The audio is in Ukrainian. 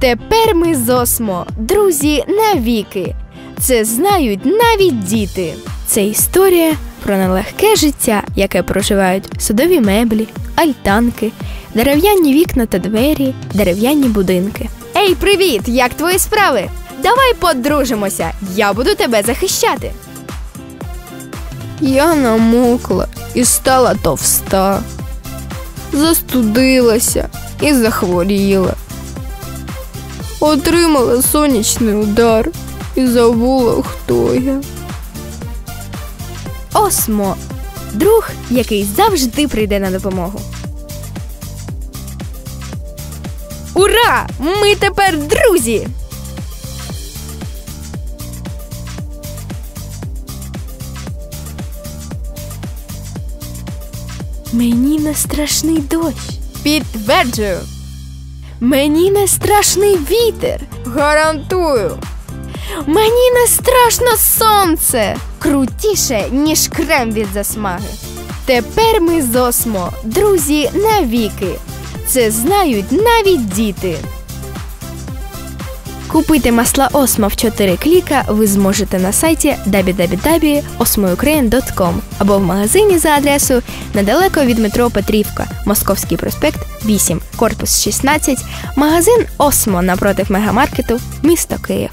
Тепер ми з Осмо, друзі навіки. Це знають навіть діти. Це історія про нелегке життя, яке проживають судові меблі, альтанки, дерев'яні вікна та двері, дерев'яні будинки. Ей, привіт! Як твої справи? Давай подружимося, я буду тебе захищати. Я намокла і стала товста, застудилася і захворіла. Отримала сонячний удар і забула, хто я. Осмо друг, який завжди прийде на допомогу. Ура! Ми тепер друзі! Мені не страшний дощ. Підтверджую. Мені не страшний вітер. Гарантую. Мені не страшно сонце. Крутіше, ніж крем від засмаги. Тепер ми з Осмо, друзі навіки. Це знають навіть діти. Купити масла Осмо в 4 кліка ви зможете на сайті www.osmoukraine.com або в магазині за адресою недалеко від метро Петрівка, Московський проспект 8, корпус 16, магазин Осмо напротив мегамаркету, місто Київ.